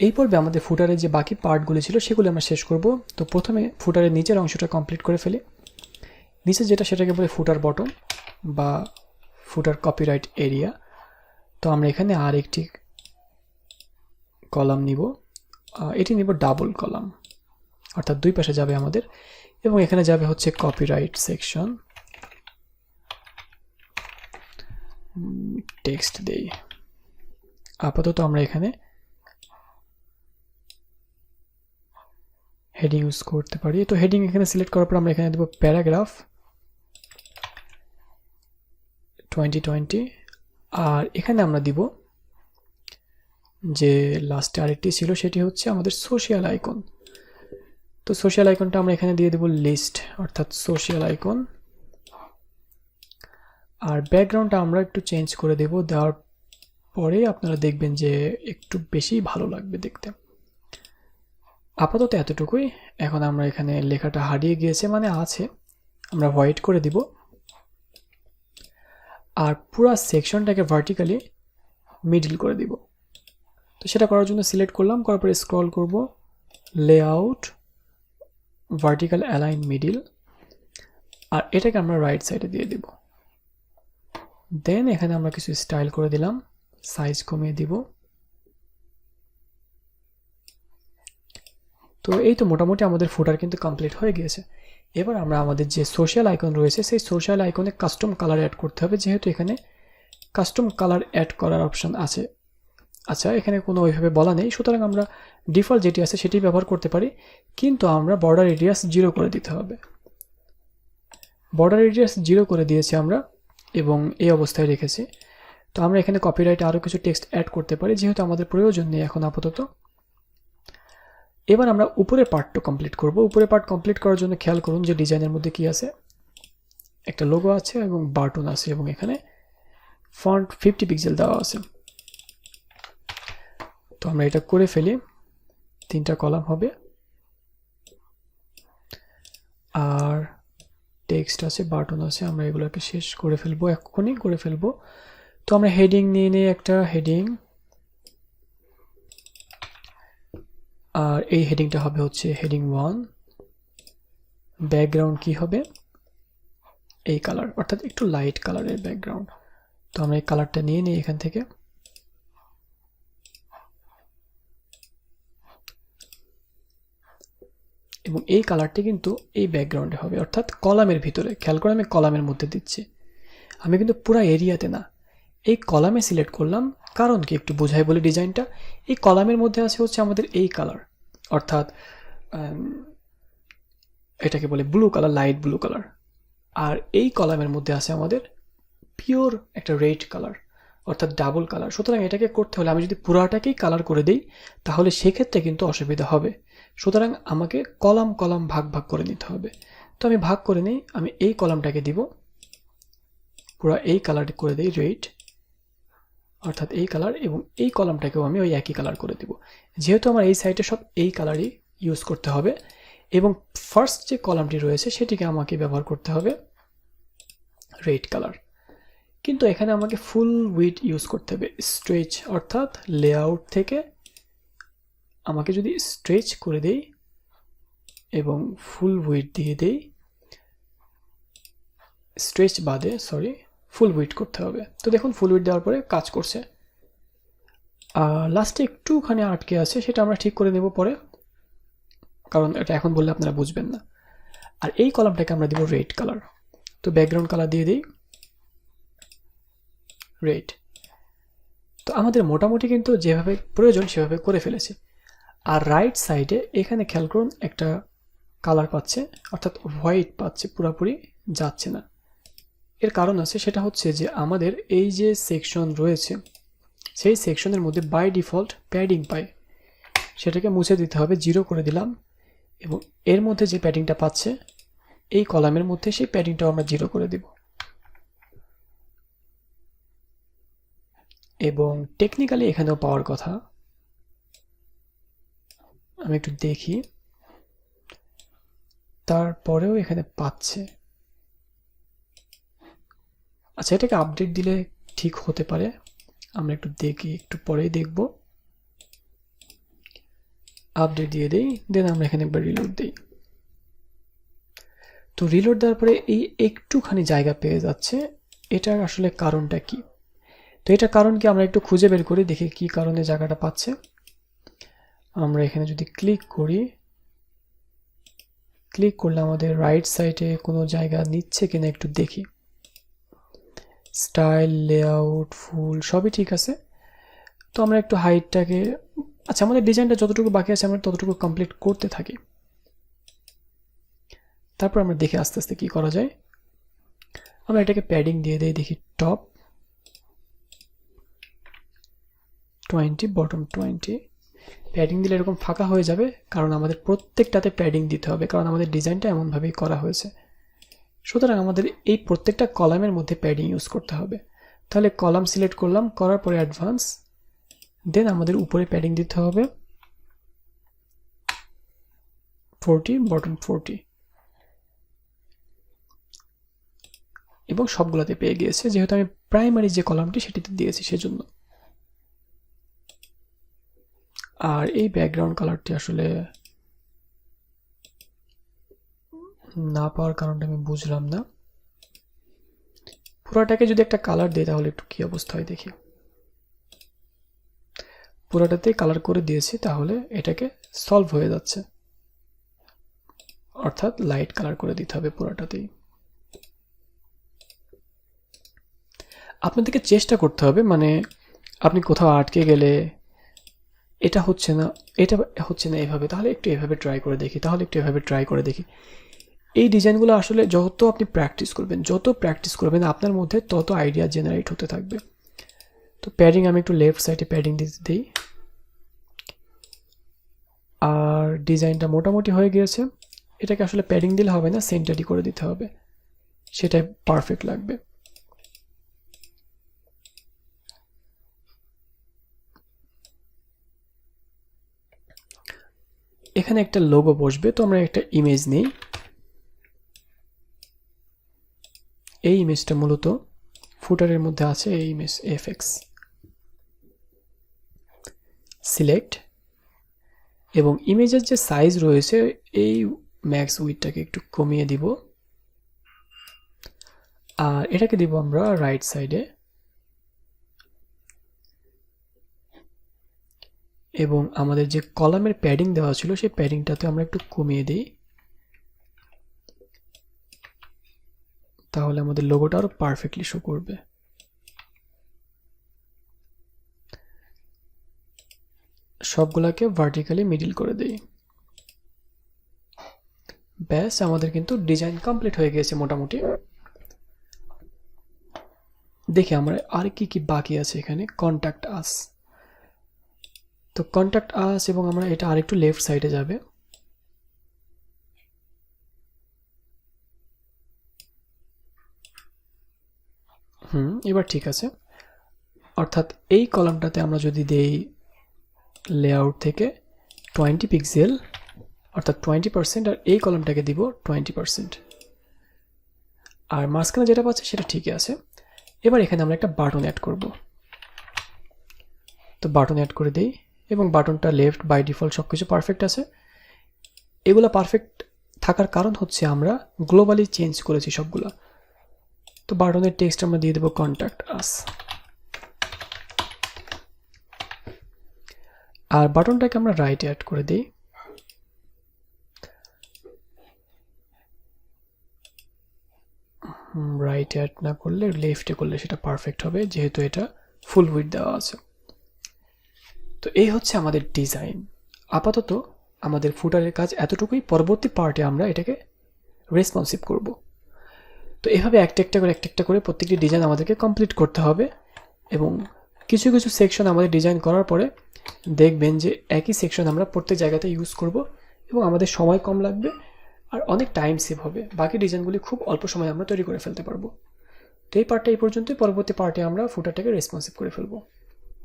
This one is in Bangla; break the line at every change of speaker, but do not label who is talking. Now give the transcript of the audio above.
এই পর্বে আমাদের ফুটারের যে বাকি পার্টগুলি ছিল, সেগুলো আমরা শেষ করব। তো প্রথমে ফুটারের নিচের অংশটা কমপ্লিট করে ফেলি। নিচে যেটা, সেটাকে বলে ফুটার বটম বা ফুটার কপিরাইট এরিয়া তো আমরা এখানে আর একটি কলাম নিব। এটি নিব ডাবল কলাম। অর্থাৎ দুই পাশে যাবে আমাদের। এবং এখানে যাবে হচ্ছে কপিরাইট সেকশন টেক্সট দেই। আপাতত আমরা এখানে হেডিং ইউজ করতে পারি। তো হেডিং এখানে সিলেক্ট করার পর আমরা এখানে দেবো প্যারাগ্রাফ টোয়েন্টি টোয়েন্টি আর এখানে আমরা দিব যে লাস্টে আরেকটি ছিল, সেটি হচ্ছে আমাদের সোশিয়াল আইকন তো সোশ্যাল আইকনটা আমরা এখানে দিয়ে দেবো লিস্ট অর্থাৎ সোশ্যাল আইকন আর ব্যাকগ্রাউন্ডটা আমরা একটু চেঞ্জ করে দেব, দেওয়ার পরে আপনারা দেখবেন যে একটু বেশি ভালো লাগবে দেখতে। আপাতত এতটুকুই। এখন আমরা এখানে লেখাটা হারিয়ে গিয়েছে মানে আছে। আমরা হোয়াইট করে দিব। আর পুরো সেকশনটাকে ভার্টিক্যালি মিডল করে দিব। তো সেটা করার জন্য সিলেক্ট করলাম, করার পরে স্ক্রল করব। লেআউট ভার্টিক্যাল অ্যালাইন মিডিল আর এটাকে আমরা রাইট সাইডে দিয়ে দিব। দেন এখানে আমরা কিছু স্টাইল করে দিলাম। সাইজ কমিয়ে দিব। তো এই তো মোটামুটি আমাদের ফুটার কিন্তু কমপ্লিট হয়ে গিয়েছে। এবার আমরা আমাদের যে সোশ্যাল আইকন রয়েছে, সেই সোশ্যাল আইকনে কাস্টম কালার অ্যাড করতে হবে, যেহেতু এখানে কাস্টম কালার অ্যাড করার অপশান আছে। আচ্ছা এখানে কোনো ওইভাবে বলা নেই, সুতরাং আমরা ডিফল্ট যেটি আছে সেটি ব্যবহার করতে পারি, কিন্তু আমরা বর্ডার রেডিয়াস জিরো করে দিতে হবে। বর্ডার রেডিয়াস জিরো করে দিয়েছি আমরা, এবং এই অবস্থায় রেখেছি। তো আমরা এখানে কপিরাইটে আরও কিছু টেক্সট অ্যাড করতে পারি, যেহেতু আমাদের প্রয়োজন নেই এখন আপাতত। এবার আমরা উপরের পার্টটা কমপ্লিট করব। উপরের পার্ট কমপ্লিট করার জন্য খেয়াল করুন যে ডিজাইনের মধ্যে কি আছে। একটা লোগো আছে এবং বাটন আছে এবং এখানে ফন্ট ফিফটি পিক্সেল দেওয়া আছে। তো আমরা এটা করে ফেলি। তিনটা কলাম হবে। আর টেক্সট আছে, বাটন আছে, আমরা এগুলোকে শেষ করে ফেলব, এক্ষুনি করে ফেলব। তো আমরা হেডিং নিয়ে নিয়ে একটা হেডিং আর এই হেডিংটা হবে হচ্ছে হেডিং ওয়ান ব্যাকগ্রাউন্ড কি হবে? এই কালার অর্থাৎ একটু লাইট কালারের ব্যাকগ্রাউন্ড তো আমরা এই কালারটা নিয়ে নিই এখান থেকে। এবং এই কালারটি কিন্তু এই ব্যাকগ্রাউন্ডে হবে, অর্থাৎ কলামের ভিতরে। খেয়াল করে আমি কলামের মধ্যে দিচ্ছি। আমি কিন্তু পুরো এরিয়াতে না এই কলামে সিলেক্ট করলাম কারণ কি একটু বোঝাই বলে ডিজাইনটা। এই কলামের মধ্যে আছে হচ্ছে আমাদের এই কালার, অর্থাৎ এটাকে বলে blue colour, light blue colour. আর এই কলামের মধ্যে আছে আমাদের পিওর একটা রেড কালার, অর্থাৎ ডাবল কালার। সুতরাং এটাকে করতে হলে আমি যদি পুরাটাকেই কালার করে দিই, তাহলে সেক্ষেত্রে কিন্তু অসুবিধা হবে। সুতরাং আমাকে কলাম কলাম ভাগ ভাগ করে নিতে হবে। তো আমি ভাগ করে নিই, আমি এই কলামটাকে দিব, পুরো এই কালারটি করে দিই রেড। অর্থাৎ এই কালার এবং এই কলামটাকেও আমি ওই একই কালার করে দিব। যেহেতু আমার এই সাইডে সব এই কালারই ইউজ করতে হবে এবং ফার্স্ট যে কলামটি রয়েছে সেটিকে আমাকে ব্যবহার করতে হবে রেড কালার কিন্তু এখানে আমাকে ফুল উইড ইউজ করতে হবে স্ট্রেচ অর্থাৎ লেআউট থেকে। আমাকে যদি স্ট্রেচ করে দেই এবং ফুল উইড দিয়ে দেই স্ট্রেচ বাদে সরি ফুল উইড করতে হবে। তো দেখুন ফুল উইড দেওয়ার পরে কাজ করছে। লাস্টে একটুখানি আটকে আছে, সেটা আমরা ঠিক করে নেব পরে। কারণ এটা এখন বললে আপনারা বুঝবেন না। আর এই কলামটাকে আমরা দেবো রেড কালার তো ব্যাকগ্রাউন্ড কালার দিয়ে দিই। রেড তো আমাদের মোটামুটি কিন্তু যেভাবে প্রয়োজন, সেভাবে করে ফেলেছি। আর রাইট সাইডে এখানে খেয়াল করুন, একটা কালার পাচ্ছে। অর্থাৎ হোয়াইট পাচ্ছে, পুরোপুরি যাচ্ছে না। এর কারণ আছে, সেটা হচ্ছে যে আমাদের এই যে সেকশন রয়েছে, সেই সেকশনের মধ্যে বাই ডিফল্ট প্যাডিং পায় সেটাকে মুছে দিতে হবে জিরো করে দিলাম, এবং এর মধ্যে যে প্যাডিংটা পাচ্ছে, এই কলামের মধ্যে সেই প্যাডিংটাও আমরা জিরো করে দিব। এবং টেকনিক্যালি এখানেও পাওয়ার কথা। আমি একটু দেখি। তারপরেও এখানে পাচ্ছে। আচ্ছা এটাকে আপডেট দিলে ঠিক হতে পারে। আমরা একটু দেখি, একটু পরেই দেখব। আপডেট দিয়ে দিই, দেন আমরা এখানে একবার রিলোড দিই। তো রিলোড দেওয়ার পরে এই একটুখানি জায়গা পেয়ে যাচ্ছে। এটার আসলে কারণটা কি? তো এটা কারণ কি? আমরা একটু খুঁজে বের করি দেখি কি কারণে জায়গাটা পাচ্ছে। আমরা এখানে যদি ক্লিক করি ক্লিক করলে আমাদের রাইট সাইডে কোনো জায়গা নিচ্ছে কিনা একটু দেখি। স্টাইল লেআউট ফুল, সবই ঠিক আছে। তো আমরা একটু হাইটটাকে আচ্ছা আমাদের ডিজাইনটা যতটুকু বাকি আছে, আমরা ততটুকু কমপ্লিট করতে থাকি। তারপর আমরা দেখে আস্তে আস্তে কী করা যায়। আমরা এটাকে প্যাডিং দিয়ে দিই, দেখি top twenty bottom twenty padding দিলে এরকম ফাঁকা হয়ে যাবে, কারণ আমাদের প্রত্যেকটাতে প্যাডিং দিতে হবে, কারণ আমাদের ডিজাইনটা এমনভাবেই করা হয়েছে। সুতরাং আমাদের এই প্রত্যেকটা কলামের মধ্যে প্যাডিং ইউজ করতে হবে। তাহলে কলাম সিলেক্ট করলাম, করার পরে অ্যাডভান্স দেন আমাদের উপরে প্যাডিং দিতে হবে। ফোরটি বটম ফোরটি এবং সবগুলোতে পেয়ে গিয়েছে, যেহেতু আমি প্রাইমারি যে কলামটি সেটিতে দিয়েছি সেজন্য। আর এই ব্যাকগ্রাউন্ড কালারটি আসলে না পাওয়ার কারণটা আমি বুঝলাম না। পুরাটাকে যদি একটা কালার দিই তাহলে একটু কী অবস্থা হয় দেখি। পুরাটাতেই কালার করে দিয়েছি তাহলে এটাকে সলভ হয়ে যাচ্ছে। অর্থাৎ লাইট কালার করে দিতে হবে পুরাটাতেই। আপনাদেরকে চেষ্টা করতে হবে মানে আপনি কোথাও আটকে গেলে এটা হচ্ছে না, এটা হচ্ছে না এভাবে, তাহলে একটু এভাবে ট্রাই করে দেখি, তাহলে একটু এভাবে ট্রাই করে দেখি। এই ডিজাইনগুলো আসলে যত আপনি প্র্যাকটিস করবেন, যত প্র্যাকটিস করবেন, আপনার মধ্যে তত আইডিয়া জেনারেট হতে থাকবে। তো প্যাডিং আমি একটু লেফট সাইডে প্যাডিং দিতে দিই। আর ডিজাইনটা মোটামুটি হয়ে গিয়েছে। এটাকে আসলে প্যাডিং দিলে হবে না সেন্টারই করে দিতে হবে। সেটাই পারফেক্ট লাগবে। এখানে একটা লোগো বসবে, তো আমরা একটা ইমেজ নিই। এই ইমেজটা মূলত ফুটারের মধ্যে আছে, এই ইমেজ এফএক্স সিলেক্ট এবং ইমেজের যে সাইজ রয়েছে, এই ম্যাক্স উইথটাকে একটু কমিয়ে দিব। আর এটাকে দিব আমরা রাইট সাইডে এবং আমাদের যে কলামের প্যাডিং দেওয়া ছিল, সেই প্যাডিংটাতে আমরা একটু কমিয়ে দিই। তাহলে আমাদের লোগোটা আরও পারফেক্টলি শো করবে। সবগুলাকে ভার্টিক্যালি মিডিল করে দিই। ব্যাস, আমাদের কিন্তু ডিজাইন কমপ্লিট হয়ে গেছে মোটামুটি। দেখি আমরা আর কি কি বাকি আছে এখানে। কন্ট্যাক্ট আস তো কন্ট্যাক্ট আস এবং আমরা এটা আরেকটু লেফট সাইডে যাবে। হুম, এবার ঠিক আছে। অর্থাৎ এই কলামটাতে আমরা যদি দেই লেআউট থেকে টোয়েন্টি পিক্সেল অর্থাৎ টোয়েন্টি পার্সেন্ট আর এই কলামটাকে দিব টোয়েন্টি পার্সেন্ট আর মাঝখানে যেটা পাচ্ছে সেটা ঠিকই আছে। এবার এখানে আমরা একটা বাটন অ্যাড করব। তো বাটন অ্যাড করে দিই, এবং বাটনটা লেফট বাই ডিফল্ট সব কিছু পারফেক্ট আছে। এগুলো পারফেক্ট থাকার কারণ হচ্ছে আমরা গ্লোবালি চেঞ্জ করেছি সবগুলো। তো বাটনের টেক্সট আমরা দিয়ে দেবো কন্ট্যাক্ট আস আর বাটনটাকে আমরা রাইটে অ্যাড করে দিই। রাইট অ্যাড না করলে লেফটে করলে সেটা পারফেক্ট হবে, যেহেতু এটা ফুল উইথ দেওয়া আছে। তো এই হচ্ছে আমাদের ডিজাইন আপাতত আমাদের ফুটারের কাজ এতটুকুই। পরবর্তী পার্টে আমরা এটাকে রেসপন্সিভ করব। তো এভাবে একটা একটা করে, একটা একটা করে প্রত্যেকটি ডিজাইন আমাদেরকে কমপ্লিট করতে হবে এবং কিছু কিছু সেকশন আমাদের ডিজাইন করার পরে দেখবেন যে একই সেকশন আমরা প্রত্যেক জায়গাতে ইউজ করব এবং আমাদের সময় কম লাগবে আর অনেক টাইম সেভ হবে। বাকি ডিজাইনগুলি খুব অল্প সময় আমরা তৈরি করে ফেলতে পারব। তো এই পার্টটা এই পর্যন্তই। পরবর্তী পার্টে আমরা ফুটারটাকে রেসপন্সিভ করে ফেলব।